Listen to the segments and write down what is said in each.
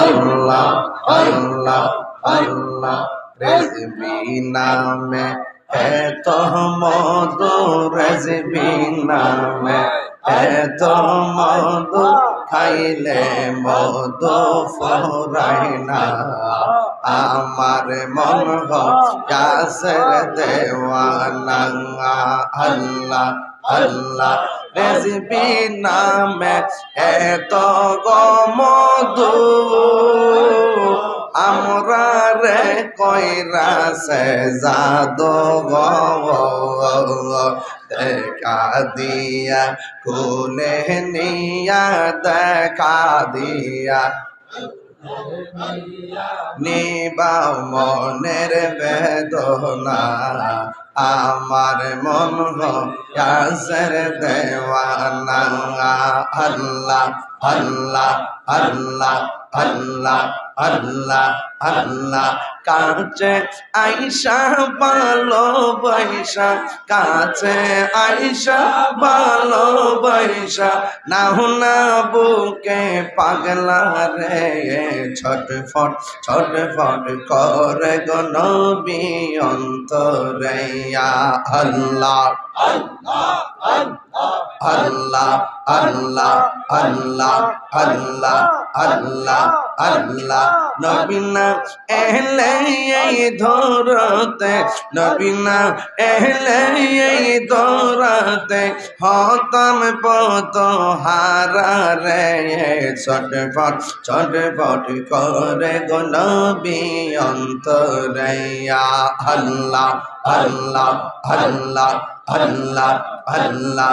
আল্লাহ আল্লাহ আল্লাহ, রেজবি নামে এত মধু রেজবি নামে এত মধু খাইলে মধু ফরাই না। আমার মন গাছের দেওয়ানা, আল্লাহ আল্লাহ, রেজবি নামে এত গমধু আমরা রে কইরা সে জাদো দেখা দিয়া কোনে নিয়া, দেখা দিয়া। নিবা মনের বেদনা, আমার মন গাছের দেওয়ানা। আল্লাহ আল্লাহ আল্লাহ আল্লাহ আল্লাহ আল্লাহ। কাছে আইসা ভালো বৈশা। কাছে আইসা ভালো বৈশা। না বুকে পাগলা রে, ছটফট ছটফট করে গনবি অন্তরে। আল্লাহ আল্লাহ আল্লাহ। আল্লাহ আল্লাহ আল্লাহ আল্লাহ নবীনা এহলে এই ধরতে নবীনা এহলে এই ধরতে হতম পত হারা রে ছটফট ছটফট করে গো নবী অন্তরে। আল্লাহ আল্লাহ আল্লাহ আল্লাহ আল্লাহ।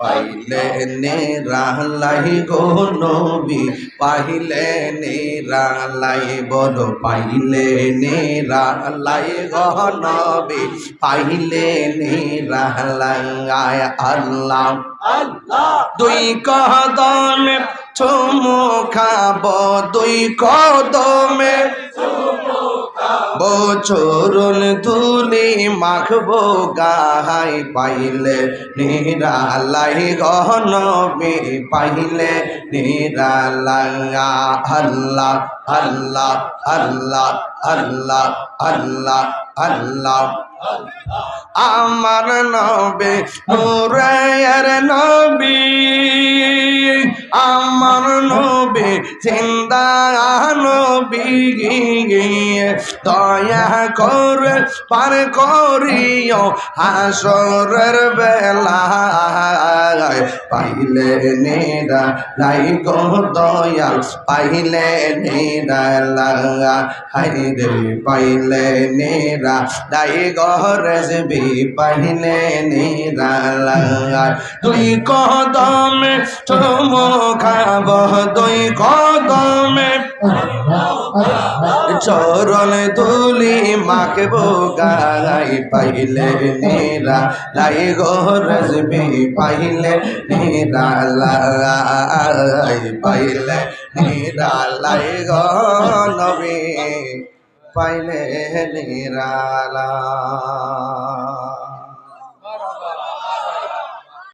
পাইলে নিরালাই গো নবী, পাইলে নিরালাই, বলো পাইলে নিরালাই গো নবী, পাইলে নিরালাই আল্লাহ আল্লাহ। দুই কদমে চুমু খাব, দুই কদমে বছরুন তুলি মাখবো গাহাই পাইলে, নিরালাই গহনবি পাইলে নিরালা আল্লাহ আল্লাহ আল্লাহ আল্লাহ আল্লাহ আল্লাহ। আমার নবে নুরায়ার নবী, আমার নবে, জিন্দা নবী দয়া করে পার করিও হাসরের বেলা পাইলে নেরা লাই গো দয়া, পাইলে নেরা লাগা হাই রে, পাইলে নেরা লাই গো রেজবি, পাইলে নেরা লাগা দুই কদমে চুমো খাব দুই কদমে চরণ তুলি মাকে গাই পাইলে নেরা লাই গরজ বি পাইলে নেরা লাই পাইলে নেরা লাই গনবি নবী পাইলে নিরালা